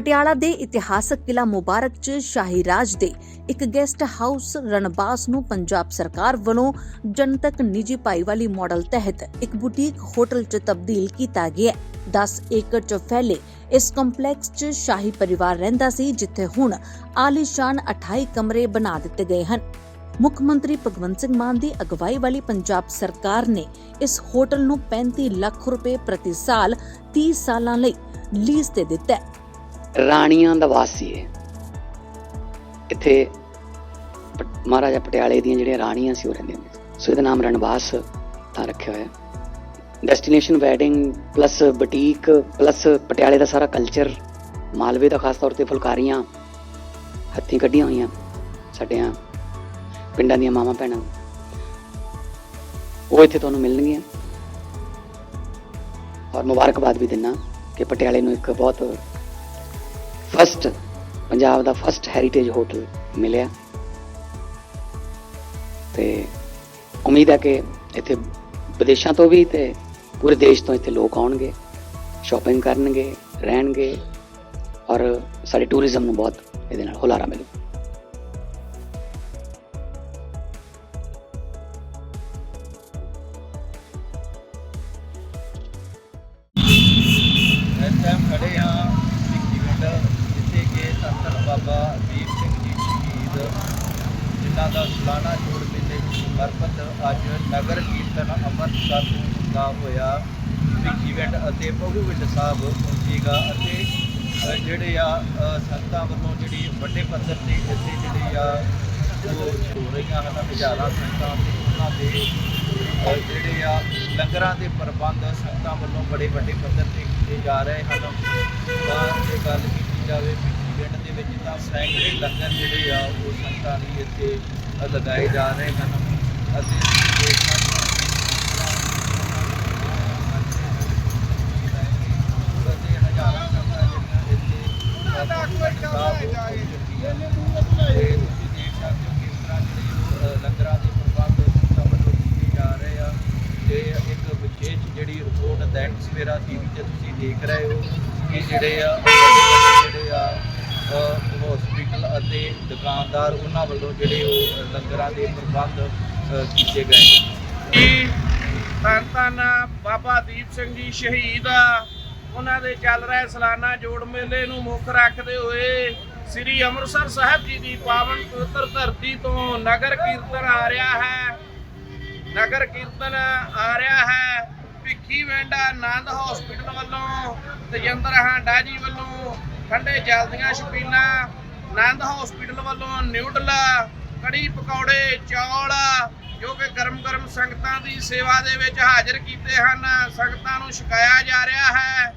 ਪਟਿਆਲਾ ਦੇ ਇਤਿਹਾਸਕ ਕਿਲਾ ਮੁਬਾਰਕ 'ਚ ਸ਼ਾਹੀ ਰਾਜ ਦੇ ਇੱਕ ਗੈਸਟ ਹਾਊਸ ਰਣਬਾਸ ਨੂੰ ਪੰਜਾਬ ਸਰਕਾਰ ਵੱਲੋਂ ਜਨਤਕ ਨਿੱਜੀ ਭਾਈਵਾਲੀ ਮਾਡਲ ਤਹਿਤ ਇੱਕ ਬੁਟੀਕ ਹੋਟਲ 'ਚ ਤਬਦੀਲ ਕੀਤਾ ਗਿਆ। 10 ਏਕੜ 'ਚ ਫੈਲੇ ਇਸ ਕੰਪਲੈਕਸ 'ਚ ਸ਼ਾਹੀ ਪਰਿਵਾਰ ਰਹਿੰਦਾ ਸੀ, ਜਿੱਥੇ ਹੁਣ ਆਲੀਸ਼ਾਨ 28 ਕਮਰੇ ਬਣਾ ਦਿੱਤੇ ਗਏ ਹਨ। ਮੁੱਖ ਮੰਤਰੀ ਭਗਵੰਤ ਸਿੰਘ ਮਾਨ ਦੀ ਅਗਵਾਈ ਵਾਲੀ ਪੰਜਾਬ ਸਰਕਾਰ ਨੇ ਇਸ ਹੋਟਲ ਨੂੰ 35 ਲੱਖ ਰੁਪਏ ਪ੍ਰਤੀ ਸਾਲ 30 ਸਾਲਾਂ ਲਈ ਲੀਜ਼ ਤੇ ਦਿੱਤਾ ਹੈ। ਰਾਣੀਆਂ ਦਾ ਵਾਸ ਸੀ ਇਹ। ਇੱਥੇ ਪ- ਮਹਾਰਾਜਾ ਪਟਿਆਲੇ ਦੀਆਂ ਜਿਹੜੀਆਂ ਰਾਣੀਆਂ ਸੀ ਉਹ ਰਹਿੰਦੀਆਂ ਸੋ ਇਹਦਾ ਨਾਮ ਰਣਵਾਸ ਤਾਂ ਰੱਖਿਆ ਹੋਇਆ। Destination wedding plus boutique plus ਪਟਿਆਲੇ ਦਾ ਸਾਰਾ ਕਲਚਰ ਮਾਲਵੇ ਦਾ ਖਾਸ ਤੌਰ ਤੇ ਫੁਲਕਾਰੀਆਂ, ਹੱਥੀਂ ਕੱਢੀਆਂ ਹੋਈਆਂ ਸਾਡੀਆਂ ਪਿੰਡਾਂ ਦੀਆਂ ਮਾਵਾਂ ਭੈਣਾਂ। ਉਹ ਇੱਥੇ ਤੁਹਾਨੂੰ ਮਿਲਣਗੀਆਂ। ਔਰ ਮੁਬਾਰਕਬਾਦ ਵੀ ਦਿੰਨਾ ਕਿ ਪਟਿਆਲੇ ਨੂੰ ਇੱਕ ਬਹੁਤ ਫਸਟ ਪੰਜਾਬ ਦਾ ਫਸਟ ਹੈਰੀਟੇਜ ਹੋਟਲ ਮਿਲਿਆ ਤੇ ਉਮੀਦ ਹੈ ਕਿ ਇੱਥੇ ਵਿਦੇਸ਼ਾਂ ਤੋਂ ਵੀ ਤੇ ਪੂਰੇ ਦੇਸ਼ ਤੋਂ ਇੱਥੇ ਲੋਕ ਆਉਣਗੇ ਸ਼ਾਪਿੰਗ ਕਰਨਗੇ ਰਹਿਣਗੇ ਔਰ ਸਾਡੇ ਟੂਰਿਜ਼ਮ ਨੂੰ ਬਹੁਤ ਇਹਦੇ ਨਾਲ ਹੁਲਾਰਾ ਮਿਲੂ ਇਸ ਟਾਈਮ ਖੜੇ ਹਾਂ ਭਿੱਖੀ ਪਿੰਡ ਜਿੱਥੇ ਕਿ ਧੰਨ ਬਾਬਾ ਦੀਪ ਸਿੰਘ ਜੀ ਸ਼ਹੀਦ ਜਿਨ੍ਹਾਂ ਦਾ ਸਾਲਾਨਾ ਜੋੜ ਮੇਲੇ ਨੂੰ ਸਮਰਪਿਤ ਅੱਜ ਨਗਰ ਕੀਰਤਨ ਅੰਮ੍ਰਿਤਸਰ ਤੋਂ ਹੁੰਦਾ ਹੋਇਆ। ਭਿੱਖੀ ਪਿੰਡ ਅਤੇ ਪਹੁਵਿੰਡ ਸਾਹਿਬ ਪਹੁੰਚੇਗਾ ਅਤੇ ਜਿਹੜੇ ਆ ਅ, ਸੰਗਤਾਂ ਵੱਲੋਂ ਜਿਹੜੀ ਵੱਡੇ ਪੱਧਰ ਤੇ ਇੱਥੇ ਜਿਹੜੇ ਆ ਹੋ ਰਹੀਆਂ ਹਨ ਹਜ਼ਾਰਾਂ ਸੰਗਤਾਂ ਤੇ ਉਹਨਾਂ ਦੇ ਜਿਹੜੇ ਆ ਲੰਗਰਾਂ ਦੇ ਪ੍ਰਬੰਧ ਸੰਗਤਾਂ ਵੱਲੋਂ ਬੜੇ ਵੱਡੇ ਪੱਧਰ ਤੇ ਕੀਤੇ ਜਾ ਰਹੇ ਹਨ। ਤਾਂ ਜੇ ਗੱਲ ਕੀਤੀ ਜਾਵੇ ਪਿਛਲੀ ਪਿੰਡ ਸੈਂਕੜੇ ਲੰਗਰ ਜਿਹੜੇ ਆ, ਉਹ ਸੰਗਤਾਂ ਲਈ ਇੱਥੇ ਲਗਾਏ ਜਾ ਰਹੇ ਹਨ। ਅਤੇ ਤੁਸੀਂ ਦੇਖ ਸਕਦੇ ਹੋ ਕਿਸ ਤਰ੍ਹਾਂ ਜਿਹੜੇ ਲੰਗਰਾਂ ਦੇ ਪ੍ਰਬੰਧ ਸੰਗਤਾਂ ਵੱਲੋਂ ਕੀਤੇ ਜਾ ਰਹੇ ਆ ਤੇ ਇੱਕ ਵਿਸ਼ੇਸ਼ ਜਿਹੜੀ ਰਿਪੋਰਟ ਦੈਨਿਕ ਸਵੇਰਾ ਟੀਵੀ ਤੇ ਤੁਸੀਂ ਦੇਖ ਰਹੇ ਹੋ ਕਿ ਜਿਹੜੇ ਆ ਹਸਪੀਟਲ ਅਤੇ ਦੁਕਾਨਦਾਰ ਉਹਨਾਂ ਵੱਲੋਂ ਜਿਹੜੇ ਉਹ ਲੰਗਰਾਂ ਦੇ ਪ੍ਰਬੰਧ ਕੀਤੇ ਗਏ ਨੇ। ਧੰਨ ਬਾਬਾ ਦੀਪ ਸਿੰਘ ਜੀ ਸ਼ਹੀਦ ਉਹਨਾਂ ਦੇ ਚੱਲ ਰਹੇ ਸਾਲਾਨਾ ਜੋੜ ਮੇਲੇ ਨੂੰ ਮੁੱਖ ਰੱਖਦੇ ਹੋਏ ਸ੍ਰੀ ਅੰਮ੍ਰਿਤਸਰ ਸਾਹਿਬ ਜੀ ਦੀ ਪਾਵਨ ਪਵਿੱਤਰ ਧਰਤੀ ਤੋਂ ਨਗਰ ਕੀਰਤਨ ਆ ਰਿਹਾ ਹੈ। ਨਗਰ ਕੀਰਤਨ ਆ ਰਿਹਾ ਹੈ। ਭਿੱਖੀ ਵੈਂਡਾ ਆਨੰਦ ਹਸਪੀਟਲ ਵੱਲੋਂ, ਤਜਿੰਦਰ ਹਾਂਡਾ ਜੀ ਵੱਲੋਂ ਠੰਡੇ ਜਲ ਦੀਆਂ ਛਬੀਲਾਂ ਆਨੰਦ ਹਸਪੀਟਲ ਵੱਲੋਂ ਨਿਊਡਲ ਕੜੀ ਪਕੌੜੇ, ਚੌਲ, ਜੋ ਕਿ ਗਰਮ-ਗਰਮ ਸੰਗਤਾਂ ਦੀ ਸੇਵਾ ਦੇ ਵਿੱਚ ਹਾਜ਼ਰ ਕੀਤੇ ਹਨ। ਸੰਗਤਾਂ ਨੂੰ ਛਕਾਇਆ ਜਾ ਰਿਹਾ ਹੈ।